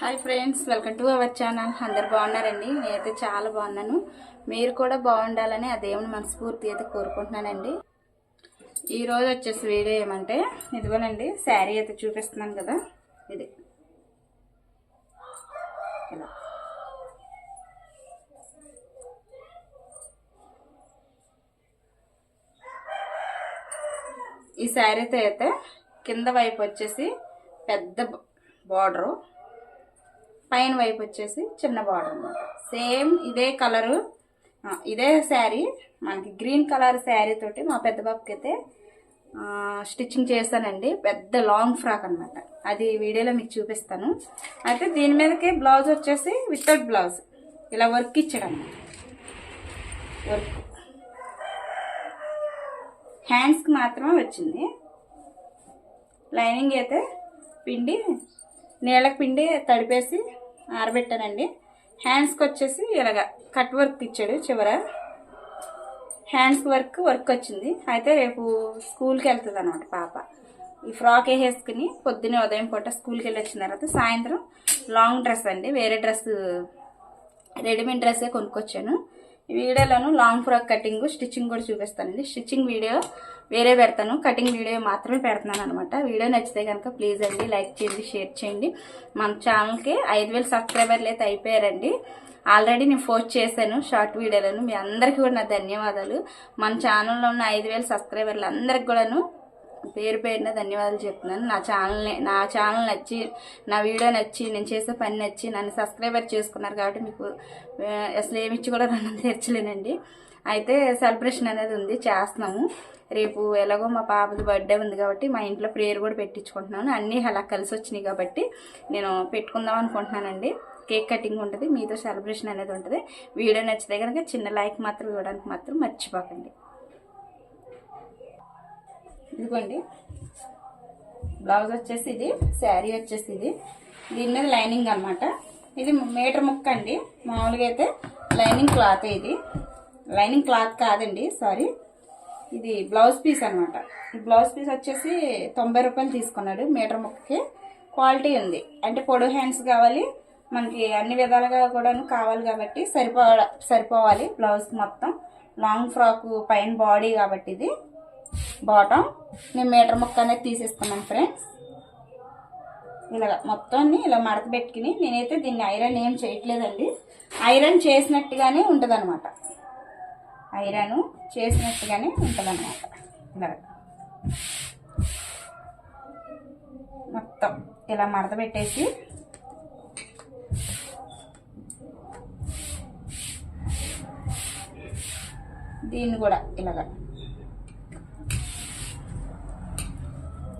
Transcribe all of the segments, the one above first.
Hi friends welcome to our channel. అందరు బాగున్నారండి? నేనైతే చాలా బాగున్నాను. మీరు కూడా బాగుండాలని ఆ దేవుని మనస్ఫూర్తి అయితే కోరుకుంటున్నానండి. ఈరోజు వచ్చేసి వీడియో ఏమంటే ఇదిగోనండి శారీ అయితే చూపిస్తున్నాను కదా. ఇది. ఇలా. ఈ శారీతో అయితే కింద వైపు వచ్చేసి పెద్ద బార్డరు. పైన వైపు వచ్చేసి చిన్న బార్డర్ అనమాట సేమ్ ఇదే కలరు ఇదే శారీ. మనకి గ్రీన్ కలర్ శారీ తోటి మా పెద్ద బాబుకి అయితే స్టిచ్చింగ్ చేస్తానండి పెద్ద లాంగ్ ఫ్రాక్ అనమాట అది వీడియోలో మీకు చూపిస్తాను. అయితే దీని మీదకి బ్లౌజ్ వచ్చేసి వితౌట్ బ్లౌజ్. ఇలా వర్క్ ఇచ్చాడు వర్క్. హ్యాండ్స్కి మాత్రమే వచ్చింది. లైనింగ్ అయితే పిండి నీళ్ళకి పిండి తడిపేసి ఆరబెట్టానండి. హ్యాండ్స్కి వచ్చేసి ఇలాగ కట్ వర్క్ ఇచ్చాడు చివర. హ్యాండ్స్ వర్క్ వర్క్ వచ్చింది. అయితే రేపు స్కూల్కి వెళ్తుంది అనమాట పాప. ఈ ఫ్రాక్ వేసేసుకుని పొద్దున్నే ఉదయం పూట స్కూల్కి వెళ్ళి వచ్చిన తర్వాత సాయంత్రం లాంగ్ డ్రెస్ అండి. వేరే డ్రెస్ రెడీమేడ్ డ్రెస్సే కొనుక్కొచ్చాను. ఈ వీడియోలోను లాంగ్ ఫ్రాక్ కటింగ్ స్టిచ్చింగ్ కూడా చూపిస్తానండి. స్టిచ్చింగ్ వీడియో వేరే పెడతాను. కటింగ్ వీడియో మాత్రమే పెడుతున్నాను అనమాట వీడియో నచ్చితే కనుక ప్లీజ్ అండి లైక్ చేయండి షేర్ చేయండి. మన ఛానల్కి ఐదు వేలు సబ్స్క్రైబర్లు అయితే అయిపోయారండి. ఆల్రెడీ నేను పోస్ట్ చేశాను షార్ట్ వీడియోలను. మీ అందరికీ కూడా నా ధన్యవాదాలు. మన ఛానల్లో ఉన్న ఐదు వేల సబ్స్క్రైబర్లు అందరికి కూడాను పేరు పేరున ధన్యవాదాలు చెప్తున్నాను. నా ఛానల్ని నా ఛానల్ నచ్చి నా వీడియో నచ్చి నేను చేసే పని నచ్చి నన్ను సబ్స్క్రైబర్ చేసుకున్నారు కాబట్టి మీకు అసలు ఏమిచ్చి కూడా రుణం తీర్చలేనండి. అయితే సెలబ్రేషన్ అనేది ఉంది చేస్తున్నాము. రేపు ఎలాగో మా పాపది బర్త్డే ఉంది కాబట్టి మా ఇంట్లో ప్రేయర్ కూడా పెట్టించుకుంటున్నాను. అన్నీ అలా కలిసి వచ్చినాయి కాబట్టి నేను పెట్టుకుందాం అనుకుంటున్నానండి. కేక్ కటింగ్ ఉంటుంది మీతో సెలబ్రేషన్ అనేది ఉంటుంది. వీడియో నచ్చితే కనుక చిన్న లైక్ మాత్రం ఇవ్వడానికి మాత్రం మర్చిపోకండి. ఇదిగోండి. బ్లౌజ్ వచ్చేసి ఇది శారీ వచ్చేసి ఇది. దీని మీద లైనింగ్ అనమాట ఇది మీటర్ ముక్క అండి మామూలుగా అయితే లైనింగ్ క్లాత్ ఇది. లైనింగ్ క్లాత్ కాదండి సారీ. ఇది బ్లౌజ్ పీస్ అనమాట బ్లౌజ్ పీస్ వచ్చేసి తొంభై రూపాయలు తీసుకున్నాడు మీటర్ ముక్కకి. క్వాలిటీ ఉంది. అంటే పొడవు హ్యాండ్స్ కావాలి మనకి అన్ని విధాలుగా కూడా కావాలి కాబట్టి సరిపో సరిపోవాలి బ్లౌజ్ మొత్తం. లాంగ్ ఫ్రాక్ పైన బాడీ కాబట్టి ఇది. బాటమ్ నేను మీటర్ ముక్క అనేది తీసేస్తున్నాను ఫ్రెండ్స్. ఇలాగ మొత్తాన్ని ఇలా మడత పెట్టుకుని నేనైతే దీన్ని ఐరన్ ఏం చేయట్లేదండి. ఐరన్ చేసినట్టుగానే ఉంటుంది ఐరన్ చేసినట్టుగానే ఉంటుంది అనమాట ఇలాగ మొత్తం ఇలా మడత పెట్టేసి దీన్ని కూడా ఇలాగ.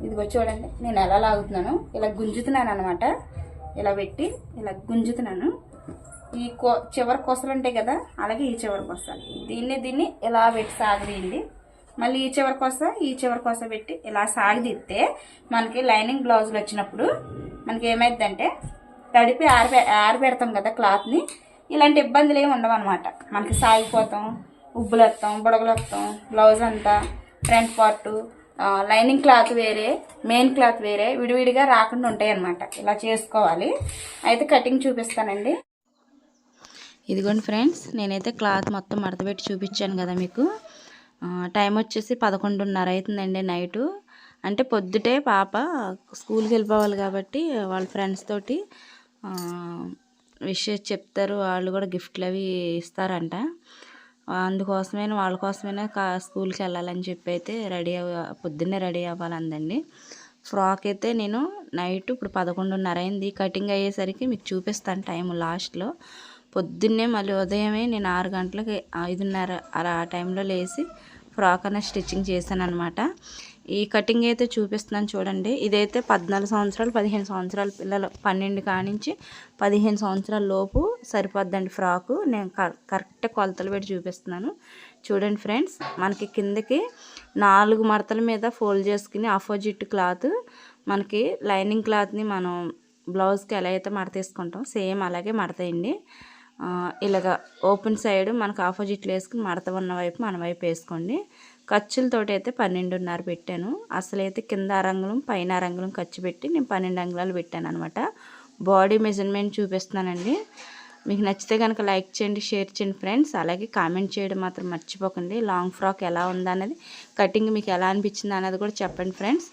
ఇదిగో చూడండి నేను ఎలా లాగుతున్నాను ఇలా గుంజుతున్నాను అనమాట ఇలా పెట్టి ఇలా గుంజుతున్నాను. ఈ కో చివరి కొసలు ఉంటాయి కదా అలాగే ఈ చివరి కొసలు. దీన్ని దీన్ని ఇలా పెట్టి సాగదీయండి మళ్ళీ ఈ చివరి కొస ఈ చివరి కొస పెట్టి ఇలా సాగదీస్తే మనకి లైనింగ్ బ్లౌజులు వచ్చినప్పుడు మనకి ఏమైందంటే తడిపి ఆరిపె ఆరిపెడతాం కదా క్లాత్ని. ఇలాంటి ఇబ్బందులు ఏమి ఉండవు అనమాట మనకి సాగిపోతాం ఉబ్బులు వస్తాం బుడగలు వస్తాం బ్లౌజ్ అంతా ఫ్రంట్ పార్ట్ లైనింగ్ క్లాత్ వేరే మెయిన్ క్లాత్ వేరే విడివిడిగా రాకుండా ఉంటాయి అన్నమాట ఇలా చేసుకోవాలి. అయితే కటింగ్ చూపిస్తానండి. ఇదిగోండి ఫ్రెండ్స్ నేనైతే క్లాత్ మొత్తం మడతపెట్టి చూపించాను కదా మీకు. టైం వచ్చేసి పదకొండున్నర అవుతుందండి నైటు. అంటే పొద్దుటే పాప స్కూల్కి వెళ్ళిపోవాలి కాబట్టి వాళ్ళ ఫ్రెండ్స్ తోటి విషెస్ చెప్తారు వాళ్ళు కూడా గిఫ్ట్లు అవి ఇస్తారంట. అందుకోసమే వాళ్ళ కోసమైనా కా స్కూల్కి వెళ్ళాలని చెప్పి అయితే రెడీ అవ్వ పొద్దున్నే రెడీ అవ్వాలందండి. ఫ్రాక్ అయితే నేను నైట్ ఇప్పుడు పదకొండున్నర అయింది. కటింగ్ అయ్యేసరికి మీకు చూపిస్తాను టైం లాస్ట్లో. పొద్దున్నే మళ్ళీ ఉదయమే నేను ఆరు గంటలకి ఐదున్నర అలా ఆ టైంలో లేచి ఫ్రాక్ అనేది స్టిచ్చింగ్ చేశాను అనమాట ఈ కటింగ్ అయితే చూపిస్తున్నాను చూడండి. ఇదైతే పద్నాలుగు సంవత్సరాలు పదిహేను సంవత్సరాల పిల్లలు పన్నెండు కానించి పదిహేను సంవత్సరాల లోపు సరిపోద్దండి ఫ్రాకు. నేను కరెక్ట్ కొలతలు పెట్టి చూపిస్తున్నాను. చూడండి ఫ్రెండ్స్ మనకి కిందకి నాలుగు మడతల మీద ఫోల్డ్ చేసుకుని ఆపోజిట్ క్లాత్ మనకి లైనింగ్ క్లాత్ని మనం బ్లౌజ్కి ఎలా అయితే మడత వేసుకుంటాం సేమ్ అలాగే మడతాయండి ఇలాగ ఓపెన్ సైడ్ మనకు ఆపోజిట్లో వేసుకుని మడత ఉన్న వైపు మన వైపు వేసుకోండి. ఖర్చులతోటి అయితే పన్నెండున్నర పెట్టాను. అసలైతే కింద అరంగులం పైన అరంగులం ఖర్చు పెట్టి నేను పన్నెండు అంగుళాలు పెట్టాను అనమాట బాడీ మెజర్మెంట్ చూపిస్తున్నానండి. మీకు నచ్చితే కనుక లైక్ చేయండి షేర్ చేయండి ఫ్రెండ్స్. అలాగే కామెంట్ చేయడం మాత్రం మర్చిపోకండి. లాంగ్ ఫ్రాక్ ఎలా ఉందన్నది కటింగ్ మీకు ఎలా అనిపించింది అన్నది కూడా చెప్పండి ఫ్రెండ్స్.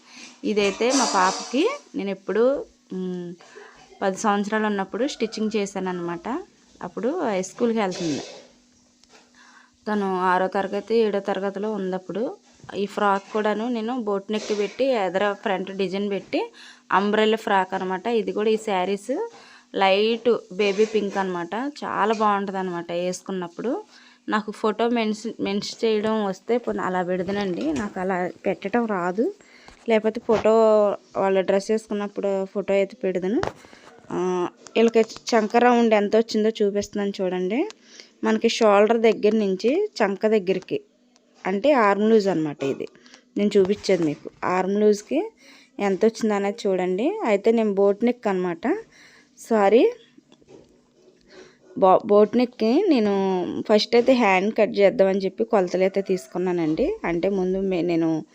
ఇదైతే మా పాపకి నేను ఎప్పుడు పది సంవత్సరాలు ఉన్నప్పుడు స్టిచ్చింగ్ చేశాను అనమాట అప్పుడు హై స్కూల్కి వెళ్తుంది. తను ఆరో తరగతి ఏడో తరగతిలో ఉన్నప్పుడు ఈ ఫ్రాక్ కూడాను నేను బోట్ నెక్ పెట్టి ఎదర ఫ్రంట్ డిజైన్ పెట్టి అంబ్రెల్లా ఫ్రాక్ అనమాట. ఇది కూడా ఈ శారీస్ లైట్ బేబీ పింక్ అనమాట. చాలా బాగుంటుంది అనమాట వేసుకున్నప్పుడు. నాకు ఫోటో మెన్స్ మెన్స్ చేయడం వస్తే అలా పెడదనండి. నాకు అలా పెట్టడం రాదు. లేకపోతే ఫోటో వాళ్ళ డ్రెస్ వేసుకున్నప్పుడు ఫోటో అయితే పెడదను. వీళ్ళకి చంక రౌండ్ ఎంత వచ్చిందో చూపిస్తున్నాను చూడండి. మనకి షోల్డర్ దగ్గర నుంచి చంక దగ్గరికి అంటే ఆర్మ్ లూజ్ అనమాట ఇది. నేను చూపించేది మీకు. ఆర్మ్ లూజ్కి ఎంత వచ్చింది అనేది చూడండి. అయితే నేను బోట్ నెక్ అనమాట సారీ బో బోట్ నెక్కి నేను ఫస్ట్ అయితే హ్యాండ్ కట్ చేద్దామని చెప్పి కొలతలు అయితే తీసుకున్నానండి. అంటే ముందు మే- నేను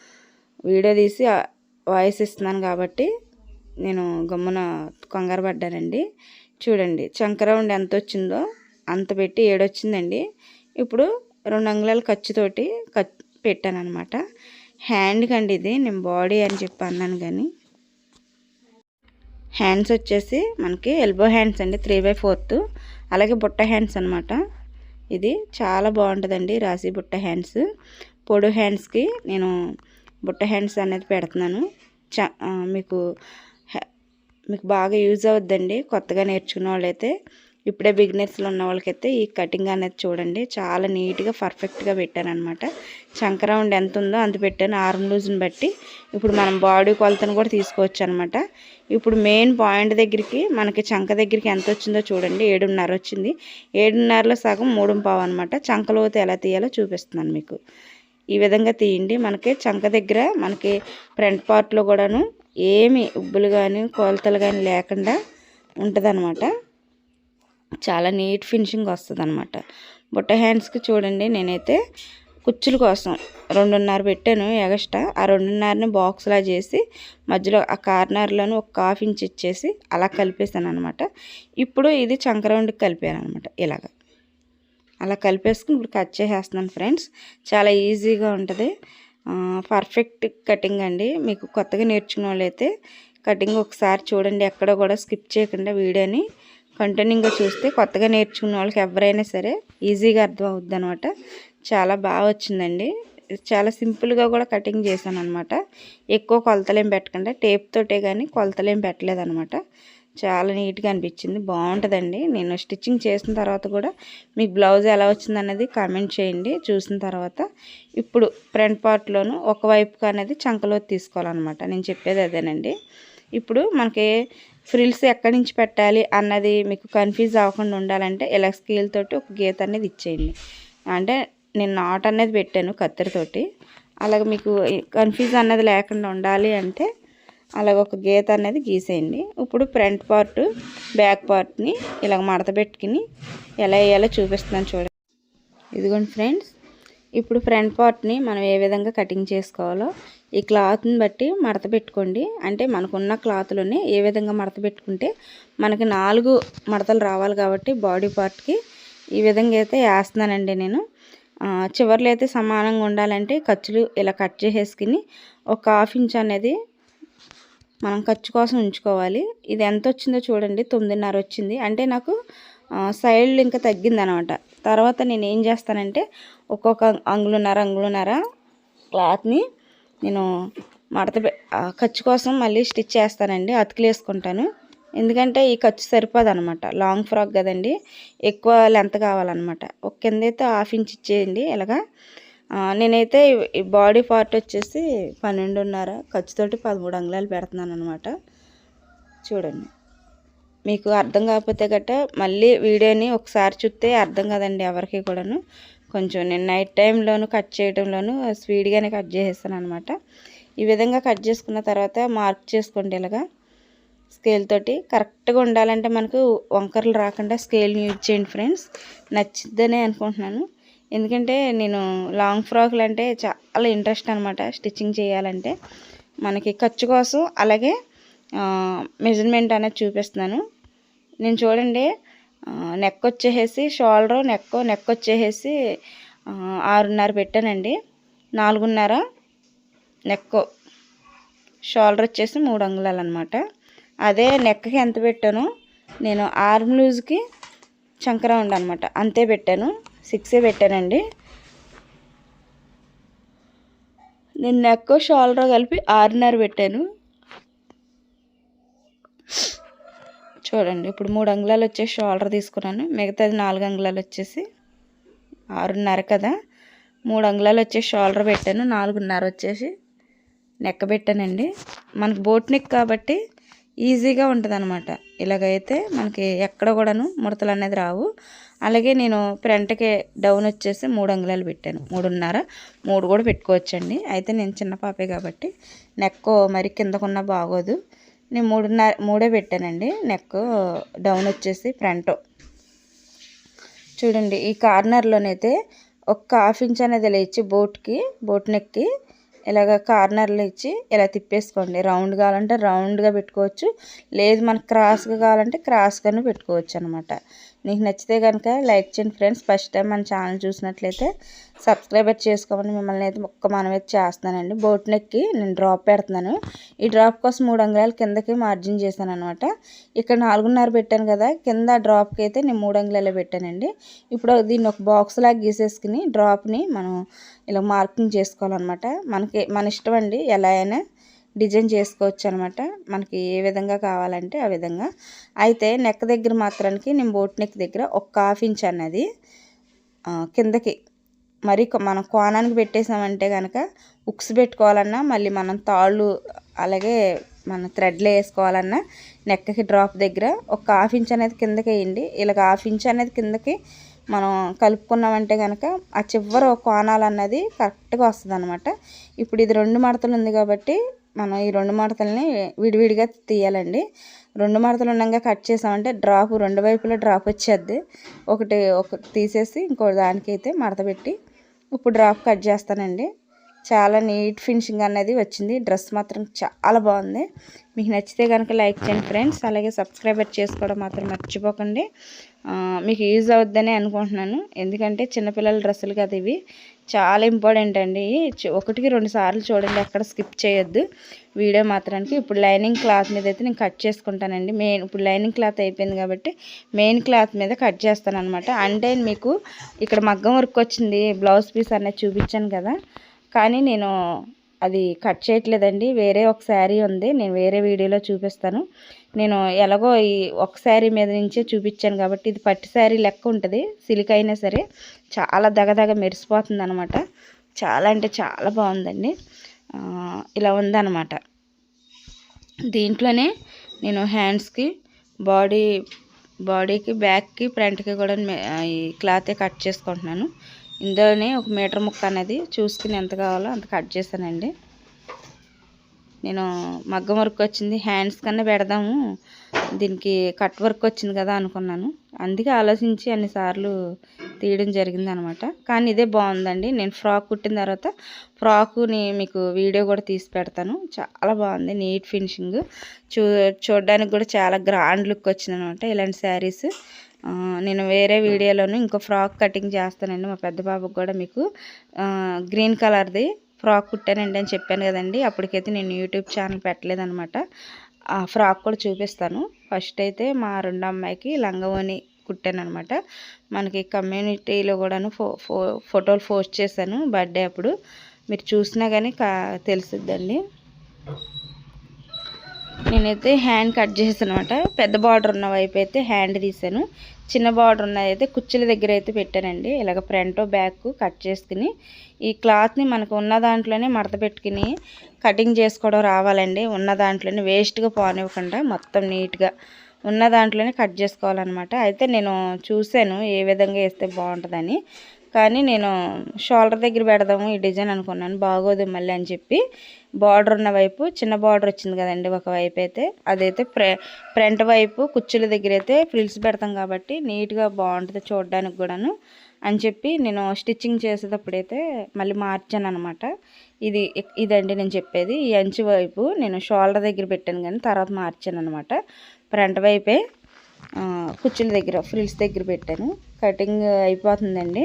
వీడియో తీసి వాయిస్ ఇస్తున్నాను కాబట్టి నేను గమ్మున కంగారు పడ్డానండి. చూడండి చంక ఎంత వచ్చిందో అంత పెట్టి ఏడొచ్చిందండి. ఇప్పుడు రెండు అంగుళాల ఖర్చుతోటి ఖర్చు పెట్టాను అనమాట హ్యాండ్కి అండి ఇది నేను బాడీ అని చెప్పి అన్నాను కానీ. హ్యాండ్స్ వచ్చేసి మనకి ఎల్బో హ్యాండ్స్ అండి త్రీ బై ఫోర్త్. అలాగే బుట్ట హ్యాండ్స్ అనమాట ఇది చాలా బాగుంటుందండి రాసి బుట్ట హ్యాండ్స్. పొడు హ్యాండ్స్కి నేను బుట్ట హ్యాండ్స్ అనేది పెడుతున్నాను. మీకు మీకు బాగా యూజ్ అవుద్దండి. కొత్తగా నేర్చుకున్న వాళ్ళైతే ఇప్పుడే బిగినర్స్లో ఉన్న వాళ్ళకైతే ఈ కటింగ్ అనేది చూడండి. చాలా నీట్గా పర్ఫెక్ట్గా పెట్టాను అనమాట చంక ఎంత ఉందో అంత పెట్టాను. ఆర్మ్ లూజ్ని బట్టి. ఇప్పుడు మనం బాడీ కొలతను కూడా తీసుకోవచ్చు అనమాట ఇప్పుడు మెయిన్ పాయింట్ దగ్గరికి మనకి చంక దగ్గరికి ఎంత వచ్చిందో చూడండి. ఏడున్నర వచ్చింది. ఏడున్నరలో సగం మూడు పావు అనమాట. చంకలోత ఎలా తీయాలో చూపిస్తున్నాను మీకు. ఈ విధంగా తీయండి. మనకి చంక దగ్గర మనకి ఫ్రంట్ పార్ట్లో కూడాను ఏమి ఉబ్బులు కానీ కొలతలు కానీ లేకుండా ఉంటుందన్నమాట. చాలా నీట్ ఫినిషింగ్ వస్తుంది అనమాట బుట్ట హ్యాండ్స్కి చూడండి నేనైతే కుచ్చుల కోసం రెండున్నర పెట్టాను ఎగస్ట్రా. ఆ రెండున్నరని బాక్స్లా చేసి మధ్యలో ఆ కార్నర్లోను ఒక హాఫ్ ఇంచ్ ఇచ్చేసి అలా కలిపేసాను అనమాట ఇప్పుడు ఇది చంకరౌండ్కి కలిపాను అనమాట ఇలాగ. అలా కలిపేసుకుని ఇప్పుడు కట్ చేసేస్తున్నాను ఫ్రెండ్స్. చాలా ఈజీగా ఉంటుంది. పర్ఫెక్ట్ కటింగ్ అండి. మీకు కొత్తగా నేర్చుకున్న వాళ్ళైతే కటింగ్ ఒకసారి చూడండి ఎక్కడ కూడా స్కిప్ చేయకుండా వీడియోని కంటిన్యూగా చూస్తే కొత్తగా నేర్చుకున్న వాళ్ళకి ఎవరైనా సరే ఈజీగా అర్థం అవుద్ది అనమాట చాలా బాగా వచ్చిందండి. చాలా సింపుల్గా కూడా కటింగ్ చేశాను అనమాట ఎక్కువ కొలతలేం పెట్టకుండా టేప్తోటే కానీ కొలతలేం పెట్టలేదనమాట చాలా నీట్గా అనిపించింది. బాగుంటుందండి నేను స్టిచ్చింగ్ చేసిన తర్వాత కూడా మీకు బ్లౌజ్ ఎలా వచ్చింది అనేది కామెంట్ చేయండి. చూసిన తర్వాత ఇప్పుడు ఫ్రంట్ పార్ట్లోను ఒకవైపుకి అనేది చంకలో తీసుకోవాలన్నమాట. నేను చెప్పేది అదేనండి. ఇప్పుడు మనకి ఫ్రిల్స్ ఎక్కడి నుంచి పెట్టాలి అన్నది మీకు కన్ఫ్యూజ్ అవ్వకుండా ఉండాలంటే ఇలా స్కేల్ తోటి ఒక గీత అనేది ఇచ్చేయండి. అంటే నేను నాట్ అనేది పెట్టాను కత్తెరతోటి. అలాగే మీకు కన్ఫ్యూజ్ అన్నది లేకుండా ఉండాలి అంటే అలాగ ఒక గీత అనేది గీసేయండి. ఇప్పుడు ఫ్రంట్ పార్ట్ బ్యాక్ పార్ట్ని ఇలాగ మడత పెట్టుకుని ఎలా వేయాలో చూపిస్తున్నాను చూడండి. ఇదిగోండి ఫ్రెండ్స్ ఇప్పుడు ఫ్రంట్ పార్ట్ని మనం ఏ విధంగా కటింగ్ చేసుకోవాలో ఈ క్లాత్ని బట్టి మడత పెట్టుకోండి. అంటే మనకున్న క్లాత్లోనే ఏ విధంగా మడత పెట్టుకుంటే మనకి నాలుగు మడతలు రావాలి కాబట్టి బాడీ పార్ట్కి ఈ విధంగా అయితే వేస్తున్నానండి నేను. ఆ, చివర్లో అయితే సమానంగా ఉండాలంటే ఖర్చులు ఇలా కట్ చేసేసుకుని ఒక హాఫ్ ఇంచ్ అనేది మనం ఖర్చు కోసం ఉంచుకోవాలి. ఇది ఎంత వచ్చిందో చూడండి. తొమ్మిదిన్నర వచ్చింది అంటే నాకు సైడ్ ఇంకా తగ్గిందనమాట. తర్వాత నేను ఏం చేస్తానంటే ఒక్కొక్క అంగుళన్నర అంగుళన్నర క్లాత్ని నేను మడత ఖర్చు కోసం మళ్ళీ స్టిచ్ చేస్తానండి. అతుకులు వేసుకుంటాను. ఎందుకంటే ఈ ఖర్చు సరిపోదు అనమాట లాంగ్ ఫ్రాక్ కదండి. ఎక్కువ లెంత్ కావాలన్నమాట ఒక కింద అయితే హాఫ్ ఇంచ్ ఇచ్చేయండి. ఇలాగా నేనైతే ఈ- బాడీ పార్ట్ వచ్చేసి పన్నెండున్నర ఖర్చుతోటి పదమూడు అంగుళాలు పెడుతున్నాను అనమాట చూడండి. మీకు అర్థం కాకపోతే గట్ట మళ్ళీ వీడియోని ఒకసారి చూస్తే అర్థం కాదండి ఎవరికి కూడాను. కొంచెం నేను నైట్ టైంలోను కట్ చేయడంలోను స్పీడ్గానే కట్ చేసేస్తాను అనమాట ఈ విధంగా కట్ చేసుకున్న తర్వాత మార్క్ చేసుకోండి ఇలాగా. స్కేల్ తోటి కరెక్ట్గా ఉండాలంటే మనకు వంకరలు రాకుండా స్కేల్ని యూజ్ చేయండి ఫ్రెండ్స్. నచ్చిద్దనే అనుకుంటున్నాను. ఎందుకంటే నేను లాంగ్ ఫ్రాక్లు అంటే చాలా ఇంట్రెస్ట్ అనమాట స్టిచ్చింగ్ చేయాలంటే. మనకి ఖర్చు కోసం అలాగే మెజర్మెంట్ అనేది చూపిస్తున్నాను. నేను చూడండి నెక్ వచ్చేసి షోల్డర్ నెక్ నెక్ వచ్చేసి ఆరున్నర పెట్టానండి. నాలుగున్నర నెక్ షోల్డర్ వచ్చేసి మూడు అంగుళాలు అనమాట అదే నెక్కి ఎంత పెట్టాను నేను ఆర్మ్ లూజ్కి చంకర అనమాట అంతే పెట్టాను. సిక్సే పెట్టానండి. నేను నెక్ షోల్డర్ కలిపి ఆరున్నర పెట్టాను. చూడండి ఇప్పుడు మూడు అంగుళాలు వచ్చేసి షోల్డర్ తీసుకున్నాను. మిగతాది నాలుగు అంగుళాలు వచ్చేసి ఆరున్నర కదా. మూడు అంగుళాలు వచ్చేసి షోల్డర్ పెట్టాను. నాలుగున్నర వచ్చేసి నెక్క పెట్టానండి. మనకు బోట్ నెక్ కాబట్టి ఈజీగా ఉంటుంది అనమాట ఇలాగైతే మనకి ఎక్కడ కూడాను ముడతలు అనేది రావు. అలాగే నేను ఫ్రంట్కి డౌన్ వచ్చేసి మూడు అంగుళాలు పెట్టాను. మూడున్నర మూడు కూడా పెట్టుకోవచ్చండి. అయితే నేను చిన్న పాపే కాబట్టి నెక్ మరి కిందకున్నా బాగోదు. నేను మూడున్నర మూడే పెట్టానండి. నెక్ డౌన్ వచ్చేసి ఫ్రంట్. చూడండి ఈ కార్నర్లోనైతే ఒక్క హాఫ్ ఇంచ్ అనేది లేచి బోట్కి బోట్ నెక్కి ఇలాగ కార్నర్లు ఇచ్చి ఇలా తిప్పేసుకోండి. రౌండ్ కావాలంటే రౌండ్గా పెట్టుకోవచ్చు. లేదు మనకు క్రాస్గా కావాలంటే క్రాస్గాను పెట్టుకోవచ్చు అనమాట నీకు నచ్చితే కనుక లైక్ చేయండి ఫ్రెండ్స్. ఫస్ట్ టైం మన ఛానల్ చూసినట్లయితే సబ్స్క్రైబర్ చేసుకోమని మిమ్మల్ని అయితే ఒక్క అయితే చేస్తున్నానండి. బోట్ నెక్కి నేను డ్రాప్ పెడుతున్నాను. ఈ డ్రాప్ కోసం మూడు అంగుళాలు కిందకి మార్జిన్ చేశాను అనమాట ఇక్కడ నాలుగున్నర పెట్టాను కదా కింద డ్రాప్కి అయితే నేను మూడు అంగుళాలే పెట్టానండి. ఇప్పుడు దీన్ని ఒక బాక్స్ లాగా గీసేసుకుని డ్రాప్ని మనం ఇలా మార్కింగ్ చేసుకోవాలన్నమాట. మనకి మన ఇష్టం అండి ఎలా అయినా డిజైన్ చేసుకోవచ్చు అనమాట మనకి ఏ విధంగా కావాలంటే ఆ విధంగా. అయితే నెక్ దగ్గర మాత్రానికి నేను బోట్ నెక్ దగ్గర ఒక హాఫ్ ఇంచ్ అన్నది కిందకి. మరి కొ- మనం కోణానికి పెట్టేసామంటే కనుక ఉక్స్ పెట్టుకోవాలన్నా మళ్ళీ మనం తాళ్ళు అలాగే మన థ్రెడ్లు వేసుకోవాలన్నా నెక్కకి డ్రాప్ దగ్గర ఒక హాఫ్ ఇంచ్ అనేది కిందకి వేయండి. ఇలాగ హాఫ్ ఇంచ్ అనేది కిందకి మనం కలుపుకున్నామంటే కనుక ఆ చివర కోణాలు అన్నది కరెక్ట్గా వస్తుంది అనమాట ఇప్పుడు ఇది రెండు మడతలు ఉంది కాబట్టి మనం ఈ రెండు మడతల్ని విడివిడిగా తీయాలండి. రెండు మడతలు ఉండగా కట్ చేసామంటే డ్రాప్ రెండు వైపులా డ్రాప్ వచ్చేద్ది. ఒకటి ఒక తీసేసి ఇంకో దానికైతే మడత పెట్టి ఇప్పుడు డ్రాప్ కట్ చేస్తానండి. చాలా నీట్ ఫినిషింగ్ అనేది వచ్చింది. డ్రెస్ మాత్రం చాలా బాగుంది. మీకు నచ్చితే కనుక లైక్ చేయండి ఫ్రెండ్స్. అలాగే సబ్స్క్రైబర్ చేసుకోవడం మాత్రం మర్చిపోకండి. మీకు యూజ్ అవుద్దని అనుకుంటున్నాను. ఎందుకంటే చిన్నపిల్లల డ్రెస్సులు కదా ఇవి. చాలా ఇంపార్టెంట్ అండి. ఒకటికి రెండు సార్లు చూడండి. అక్కడ స్కిప్ చేయొద్దు. వీడియో మాత్రానికి ఇప్పుడు లైనింగ్ క్లాత్ మీద అయితే నేను కట్ చేసుకుంటానండి. మెయిన్ ఇప్పుడు లైనింగ్ క్లాత్ అయిపోయింది కాబట్టి మెయిన్ క్లాత్ మీద కట్ చేస్తాను అనమాట అంటే మీకు ఇక్కడ మగ్గం వర్క్ వచ్చింది. బ్లౌజ్ పీస్ అనేది చూపించాను కదా. కానీ నేను అది కట్ చేయట్లేదండి. వేరే ఒక శారీ ఉంది. నేను వేరే వీడియోలో చూపిస్తాను. నేను ఎలాగో ఈ ఒక శారీ మీద నుంచే చూపించాను కాబట్టి ఇది పట్టు శారీ లెక్క ఉంటుంది. సిల్క్ అయినా సరే చాలా దగదగ మెరిసిపోతుంది అనమాట చాలా అంటే చాలా బాగుందండి. ఇలా ఉందన్నమాట. దీంట్లోనే నేను హ్యాండ్స్కి బాడీ బాడీకి బ్యాక్కి ఫ్రంట్కి కూడా ఈ క్లాతే కట్ చేసుకుంటున్నాను. ఇందులోనే ఒక మీటర్ ముక్క అనేది చూసుకుని ఎంత కావాలో అంత కట్ చేశానండి. నేను మగ్గం వర్క్ వచ్చింది హ్యాండ్స్ కన్నా పెడదాము దీనికి కట్ వర్క్ వచ్చింది కదా అనుకున్నాను. అందుకే ఆలోచించి అన్నిసార్లు తీయడం జరిగింది అనమాట కానీ ఇదే బాగుందండి. నేను ఫ్రాక్ కుట్టిన తర్వాత ఫ్రాకుని మీకు వీడియో కూడా తీసి పెడతాను. చాలా బాగుంది నీట్ ఫినిషింగ్. చూ చూడడానికి కూడా చాలా గ్రాండ్ లుక్ వచ్చింది అనమాట ఇలాంటి శారీస్. నేను వేరే వీడియోలోను ఇంకో ఫ్రాక్ కటింగ్ చేస్తానండి. మా పెద్ద బాబుకి కూడా మీకు గ్రీన్ కలర్ది ఫ్రాక్ కుట్టానండి అని చెప్పాను కదండి. అప్పటికైతే నేను యూట్యూబ్ ఛానల్ పెట్టలేదనమాట ఆ ఫ్రాక్ కూడా చూపిస్తాను. ఫస్ట్ అయితే మా రెండో అమ్మాయికి లంగవోని కుట్టాను అనమాట మనకి కమ్యూనిటీలో కూడాను ఫో ఫో ఫోటోలు పోస్ట్ చేశాను బర్త్డే అప్పుడు. మీరు చూసినా కానీ కా తెలుసుద్దండి. నేనైతే హ్యాండ్ కట్ చేసాను అనమాట పెద్ద బార్డర్ ఉన్న వైపు అయితే హ్యాండ్ తీసాను చిన్న బార్డర్ ఉన్నది అయితే కుర్చీల దగ్గర అయితే పెట్టానండి. ఇలాగ ఫ్రంట్ బ్యాక్ కట్ చేసుకుని ఈ క్లాత్ని మనకు ఉన్న దాంట్లోనే మడత పెట్టుకుని కటింగ్ చేసుకోవడం రావాలండి. ఉన్న దాంట్లోనే వేస్ట్గా పోనివ్వకుండా మొత్తం నీట్గా ఉన్న దాంట్లోనే కట్ చేసుకోవాలన్నమాట. అయితే నేను చూశాను ఏ విధంగా వేస్తే బాగుంటుందని. కానీ నేను షోల్డర్ దగ్గర పెడదాము ఈ డిజైన్ అనుకున్నాను బాగోదు మళ్ళీ అని చెప్పి బార్డర్ ఉన్న వైపు చిన్న బార్డర్ వచ్చింది కదండి ఒక వైపు అయితే అదైతే ఫ్రంట్ వైపు కుర్చీల దగ్గర అయితే ఫ్రిల్స్ పెడతాం కాబట్టి నీట్గా బాగుంటుంది చూడడానికి కూడాను అని చెప్పి నేను స్టిచ్చింగ్ చేసేటప్పుడైతే మళ్ళీ మార్చాను అనమాట ఇది ఇదండి నేను చెప్పేది ఈ అంచు వైపు నేను షోల్డర్ దగ్గర పెట్టాను కానీ తర్వాత మార్చాను అనమాట ఫ్రంట్ వైపే కుచ్చుల దగ్గర ఫ్రిల్స్ దగ్గర పెట్టాను. కటింగ్ అయిపోతుందండి.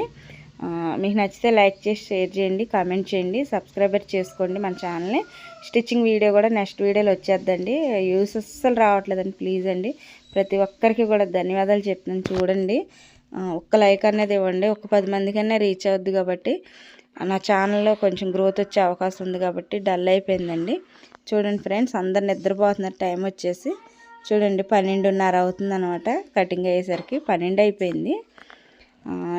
మీకు నచ్చితే లైక్ చేసి షేర్ చేయండి కామెంట్ చేయండి సబ్స్క్రైబర్ చేసుకోండి మన ఛానల్ని. స్టిచ్చింగ్ వీడియో కూడా నెక్స్ట్ వీడియోలో వచ్చేద్దండి. యూస్ అస్సలు రావట్లేదండి ప్లీజ్ అండి. ప్రతి ఒక్కరికి కూడా ధన్యవాదాలు చెప్తున్నాను చూడండి. ఒక్క లైక్ అనేది ఇవ్వండి. ఒక పది మందికన్నా రీచ్ అవుద్ది కాబట్టి నా ఛానల్లో కొంచెం గ్రోత్ వచ్చే అవకాశం ఉంది కాబట్టి డల్ అయిపోయిందండి. చూడండి ఫ్రెండ్స్ అందరు నిద్రపోతున్నారు టైం వచ్చేసి. చూడండి పన్నెండున్నర అవుతుంది అనమాట కటింగ్ అయ్యేసరికి పన్నెండు అయిపోయింది.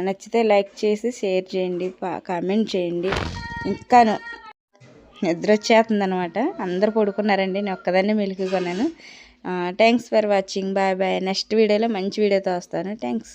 నచ్చితే లైక్ చేసి షేర్ చేయండి పా- కామెంట్ చేయండి. ఇంకాను నిద్ర వచ్చేస్తుంది అనమాట అందరు పడుకున్నారండి నేను ఒక్కదాన్నే మెలికి కొన్నాను. Thanks for watching bye bye next వీడియోలో మంచి వీడియోతో వస్తాను. థ్యాంక్స్